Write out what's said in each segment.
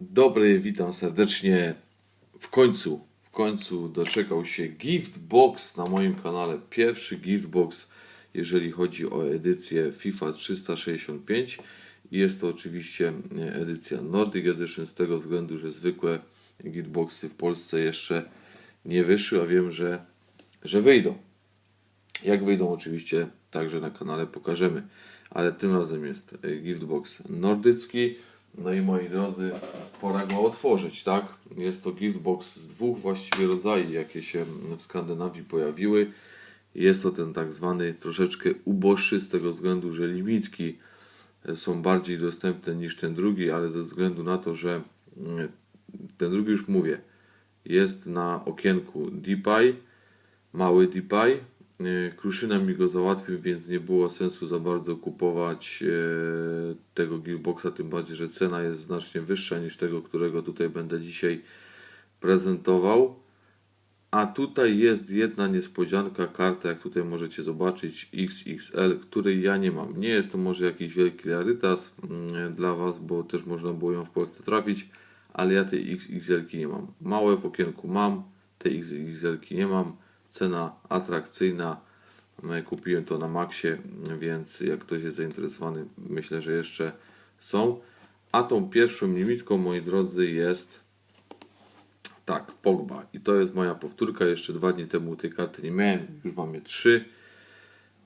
Dobry, witam serdecznie. W końcu, w końcu doczekał się gift box na moim kanale. Pierwszy gift box, jeżeli chodzi o edycję FIFA 365. I Jest to oczywiście e, edycja Nordic Edition z tego względu, że zwykłe gift boxy w Polsce jeszcze nie wyszły, a wiem, że, że wyjdą. Jak wyjdą, oczywiście także na kanale pokażemy. Ale tym razem jest e, giftbox nordycki. No i moi drodzy, pora go otworzyć, tak? Jest to giftbox z dwóch właściwie rodzajów, jakie się w Skandynawii pojawiły. Jest to ten tak zwany troszeczkę uboższy z tego względu, że limitki e, są bardziej dostępne niż ten drugi, ale ze względu na to, że mm, ten drugi już mówię, jest na okienku DPI, mały DPI. E, Kruszyna mi go załatwił, więc nie było sensu za bardzo kupować e, tego Gearboxa, tym bardziej, że cena jest znacznie wyższa niż tego, którego tutaj będę dzisiaj prezentował. A tutaj jest jedna niespodzianka, karta, jak tutaj możecie zobaczyć, XXL, której ja nie mam. Nie jest to może jakiś wielki rarytas mm, dla Was, bo też można było ją w Polsce trafić, ale ja tej XXL nie mam. Małe w okienku mam, tej XXL nie mam. Cena atrakcyjna. No Kupiłem to na Maxie, więc jak ktoś jest zainteresowany, myślę, że jeszcze są. A tą pierwszą limitką, moi drodzy, jest tak, Pogba. I to jest moja powtórka. Jeszcze dwa dni temu tej karty nie miałem. Już mamy trzy.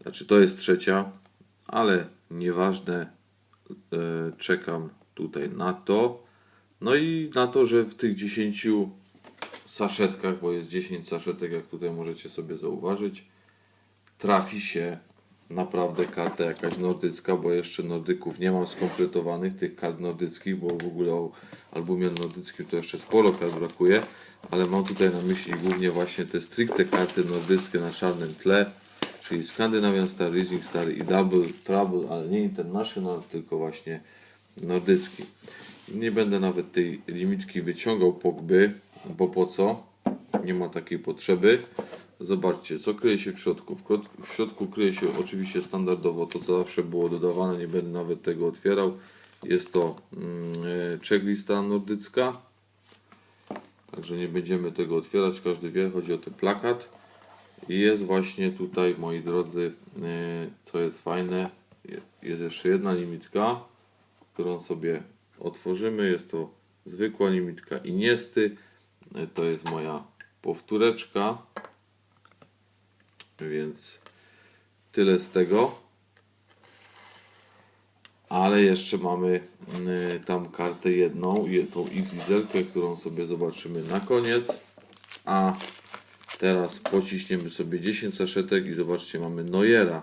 Znaczy to jest trzecia, ale nieważne. E, czekam tutaj na to. No i na to, że w tych 10 saszetkach, bo jest 10 saszetek, jak tutaj możecie sobie zauważyć, trafi się naprawdę karta jakaś nordycka, bo jeszcze nordyków nie mam skompletowanych, tych kart nordyckich, bo w ogóle o albumie nordyckim to jeszcze sporo kart brakuje, ale mam tutaj na myśli głównie właśnie te stricte karty nordyckie na czarnym tle, czyli Scandinavian Star, Rising Star i Double Trouble, ale nie International, tylko właśnie nordycki. Nie będę nawet tej limitki wyciągał Pogby, bo po co? Nie ma takiej potrzeby. Zobaczcie, co kryje się w środku. W środku kryje się oczywiście standardowo to, co zawsze było dodawane. Nie będę nawet tego otwierał. Jest to mm, e, checklista nordycka. Także nie będziemy tego otwierać. Każdy wie, chodzi o ten plakat. I jest właśnie tutaj, moi drodzy, e, co jest fajne. je- Jest jeszcze jedna limitka, którą sobie otworzymy. Jest to zwykła limitka Iniesty. To jest moja powtóreczka. Więc tyle z tego. Ale jeszcze mamy y, tam kartę jedną, je- tą XXL, którą sobie zobaczymy na koniec. A teraz pociśniemy sobie 10 saszetek i zobaczcie, mamy Nojera.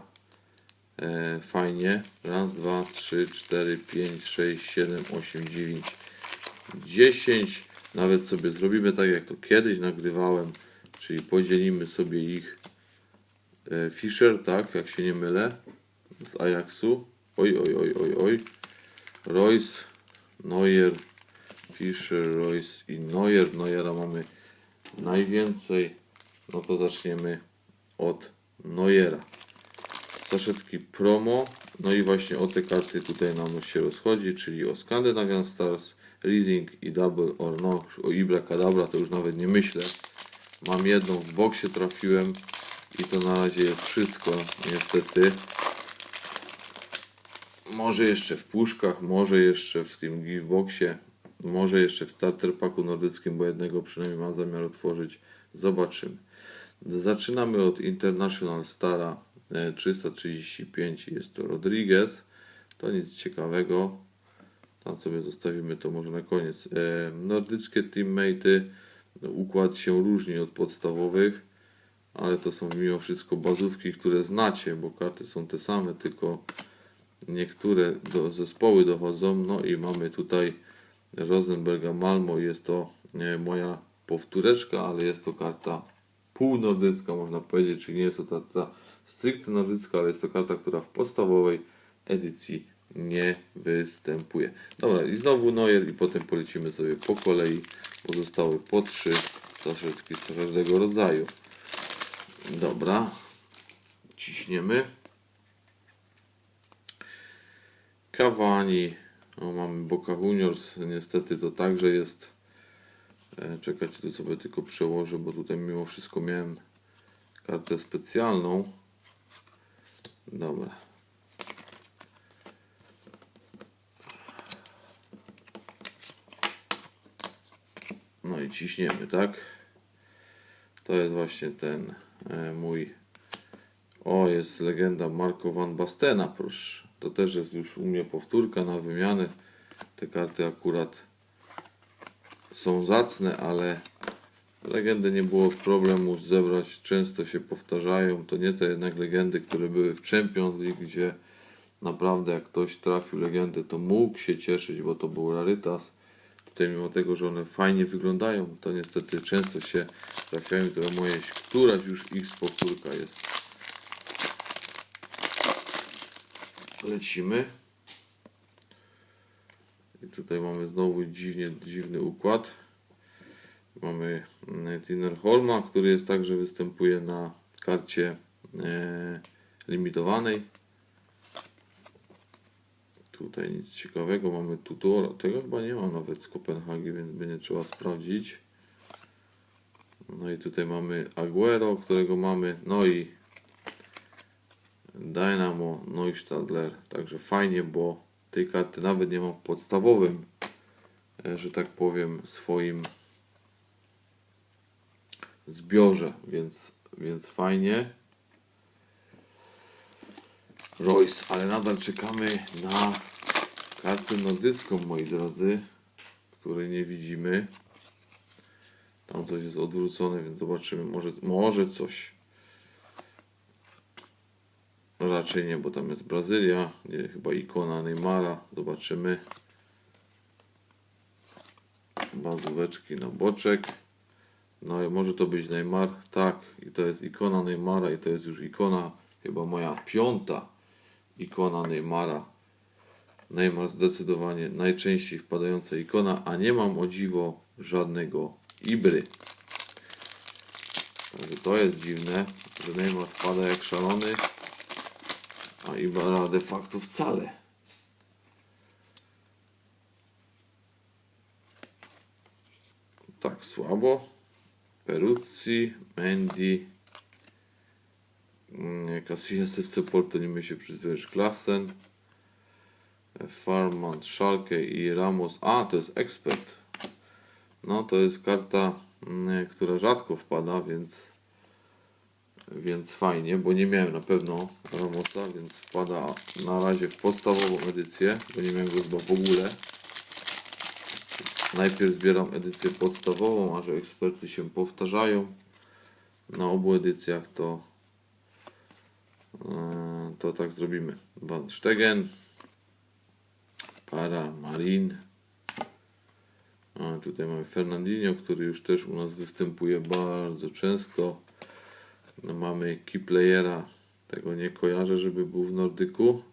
E, fajnie. Raz, dwa, trzy, cztery, pięć, sześć, siedem, osiem, dziewięć, dziesięć. Nawet sobie zrobimy tak, jak to kiedyś nagrywałem, czyli podzielimy sobie ich e, Fischer, tak, jak się nie mylę, z Ajaxu. Oj, oj, oj, oj, oj. Royce, Neuer, Fischer, Royce i Neuer. Neuera mamy najwięcej. No to zaczniemy od Neuera. Saszetki promo. No i właśnie o te karty tutaj nam się rozchodzi, czyli o Scandinavian Stars, Leasing i Double or No. O Ibra Kadabra to już nawet nie myślę. Mam jedną w boksie trafiłem i to na razie jest wszystko, niestety. Może jeszcze w puszkach, może jeszcze w tym giftboxie, może jeszcze w starter paku nordyckim, bo jednego przynajmniej mam zamiar otworzyć. Zobaczymy. Zaczynamy od International Stara e, 335, jest to Rodriguez. To nic ciekawego. Tam sobie zostawimy to może na koniec. E, Nordyckie teammate'y, no, układ się różni od podstawowych, ale to są mimo wszystko bazówki, które znacie, bo karty są te same, tylko niektóre do, zespoły dochodzą. No i mamy tutaj Rosenberga Malmo. Jest to e, moja powtóreczka, ale jest to karta półnordycka, można powiedzieć, czyli nie jest to ta, ta stricte nordycka, ale jest to karta, która w podstawowej edycji nie występuje. Dobra, i znowu Neuer i potem polecimy sobie po kolei. Pozostały po trzy saszetki z każdego rodzaju. Dobra, ciśniemy. Cavani, O, mamy Boca Juniors, niestety to także jest. E, czekajcie, to sobie tylko przełożę, bo tutaj mimo wszystko miałem kartę specjalną. Dobra. Ciśniemy, tak? To jest właśnie ten e, mój. O, jest legenda Marco van Bastena, proszę. To też jest już u mnie powtórka na wymianę. Te karty akurat są zacne, ale legendy nie było problemu zebrać. Często się powtarzają. To nie te jednak legendy, które były w Champions League, gdzie naprawdę jak ktoś trafił legendę, to mógł się cieszyć, bo to był rarytas. Tutaj mimo tego, że one fajnie wyglądają, to niestety często się trafiają, które moje, któraś już ich powtórka jest. Lecimy. I tutaj mamy znowu dziwnie, dziwny układ. Mamy mm, Tinnerholma, który jest także występuje na karcie e, limitowanej. Tutaj nic ciekawego. Mamy tutora. Tego chyba nie ma nawet z Kopenhagi, więc będzie trzeba sprawdzić. No i tutaj mamy Aguero, którego mamy. No i Dynamo Neustadler. Także fajnie, bo tej karty nawet nie mam w podstawowym, e, że tak powiem, swoim zbiorze, więc, więc fajnie. Royce, ale nadal czekamy na kartę nordycką, moi drodzy, której nie widzimy. Tam coś jest odwrócone, więc zobaczymy, może, może coś. Raczej nie, bo tam jest Brazylia, nie, chyba ikona Neymara, zobaczymy. Bazóweczki na boczek. No i może to być Neymar, tak, i to jest ikona Neymara i to jest już ikona, chyba moja piąta ikona Neymara. Neymar zdecydowanie najczęściej wpadająca ikona, a nie mam o dziwo żadnego Ibry. Także to jest dziwne, że Neymar wpada jak szalony, a Ibra de facto wcale. Tak słabo. Peruzzi, Mendy, Casillas FC Porto nie się przyzwyczaić Klassen, Farman, Schalke i Ramos. A, to jest ekspert. No, to jest karta, mm, która rzadko wpada, więc więc fajnie, bo nie miałem na pewno Ramosa, więc wpada na razie w podstawową edycję, bo nie miałem go chyba w ogóle. Najpierw zbieram edycję podstawową, a że eksperty się powtarzają na obu edycjach, to, to tak zrobimy. Van Stegen, Para, Marin. A tutaj mamy Fernandinho, który już też u nas występuje bardzo często. No mamy Keyplayera, tego nie kojarzę, żeby był w Nordyku.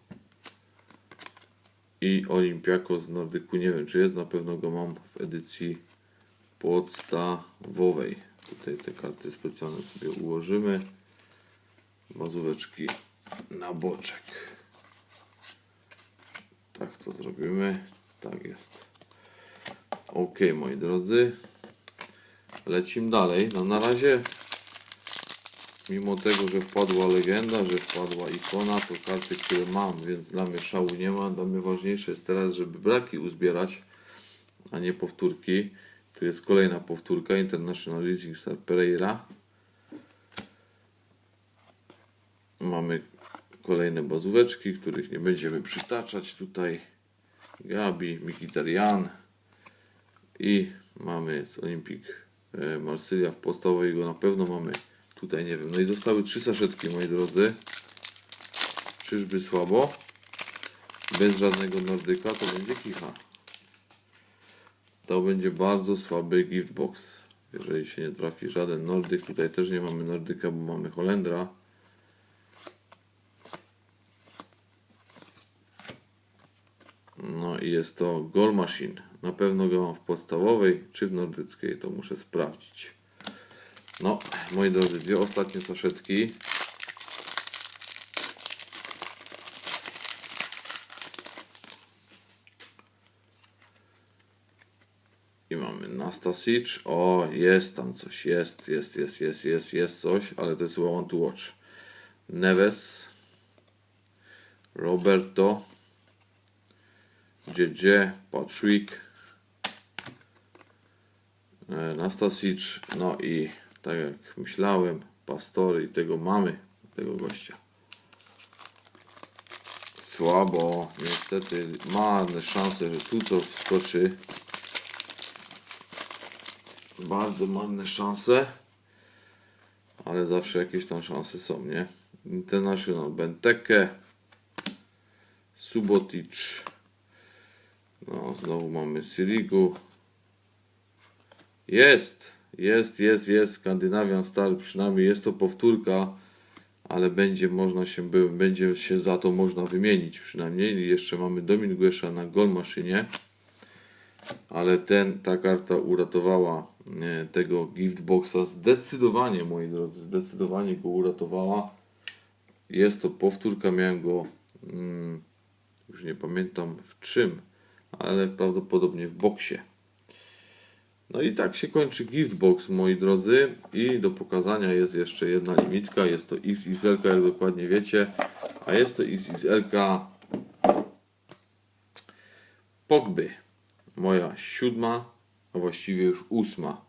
I Olimpiako z Nordyku, nie wiem czy jest, na pewno go mam w edycji podstawowej. Tutaj te karty specjalne sobie ułożymy. Bazóweczki na boczek. Tak to zrobimy. Tak jest. Ok, moi drodzy. Lecimy dalej. No na razie Mimo tego, że wpadła legenda, że wpadła ikona, to karty, które mam, więc dla mnie szału nie ma. Dla mnie ważniejsze jest teraz, żeby braki uzbierać, a nie powtórki. Tu jest kolejna powtórka, International Leasing Star Pereira. Mamy kolejne bazóweczki, których nie będziemy przytaczać tutaj. Gabi, Mikitarian i mamy z Olympic e, Marsylia w podstawowej go na pewno mamy Tutaj nie wiem. No i zostały trzy saszetki, moi drodzy. Czyżby słabo? Bez żadnego nordyka to będzie kicha. To będzie bardzo słaby gift box. Jeżeli się nie trafi żaden nordyk. Tutaj też nie mamy nordyka, bo mamy Holendra. No i jest to Goal Machine. Na pewno go mam w podstawowej czy w nordyckiej, to muszę sprawdzić. No, moi drodzy, dwie ostatnie saszetki. mamy Nastasic. O, jest tam coś. Jest, jest, jest, jest, jest, jest coś, ale to jest chyba one to watch. Neves. Roberto. JJ. Patrick. e, Nastasic. No i tak jak myślałem, Pastory i tego mamy, tego gościa. Słabo, niestety marne szanse, że tu to wskoczy. Bardzo marne szanse. Ale zawsze jakieś tam szanse są, nie? International Benteke. Subotic. No, znowu mamy Sirigu. Jest, jest, jest, jest. Skandinavian Star, przynajmniej jest to powtórka, ale będzie można się, będzie się za to można wymienić przynajmniej. Jeszcze mamy Dominguesza na gol maszynie ale ten, ta karta uratowała e, tego gift boxa zdecydowanie, moi drodzy, zdecydowanie go uratowała. Jest to powtórka, miałem go mm, już nie pamiętam w czym, ale prawdopodobnie w boksie. No i tak się kończy gift box, moi drodzy. I do pokazania jest jeszcze jedna limitka. Jest to XXL, jak dokładnie wiecie. A jest to XXL Pogby moja siódma, a właściwie już ósma,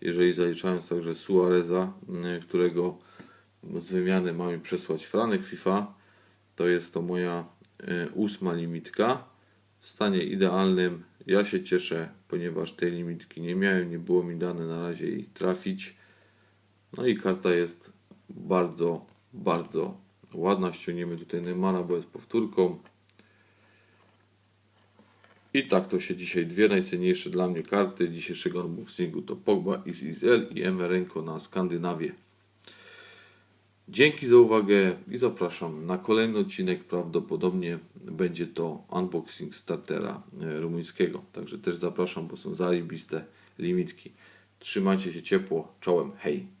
jeżeli zaliczając także Suareza, y, którego z wymiany mamy przesłać Franek FIFA, to jest to moja y, ósma limitka. W stanie idealnym ja się cieszę, ponieważ tej limitki nie miałem, nie było mi dane na razie jej trafić. No i karta jest bardzo, bardzo ładna. Ściągniemy tutaj Neymara, bo jest powtórką. I tak to się dzisiaj dwie najcenniejsze dla mnie karty dzisiejszego unboxingu to Pogba Izrael i Emerenko na Skandynawię. Dzięki za uwagę i zapraszam na kolejny odcinek. Prawdopodobnie będzie to unboxing startera e, rumuńskiego. Także też zapraszam, bo są zajebiste limitki. Trzymajcie się ciepło. Czołem. Hej.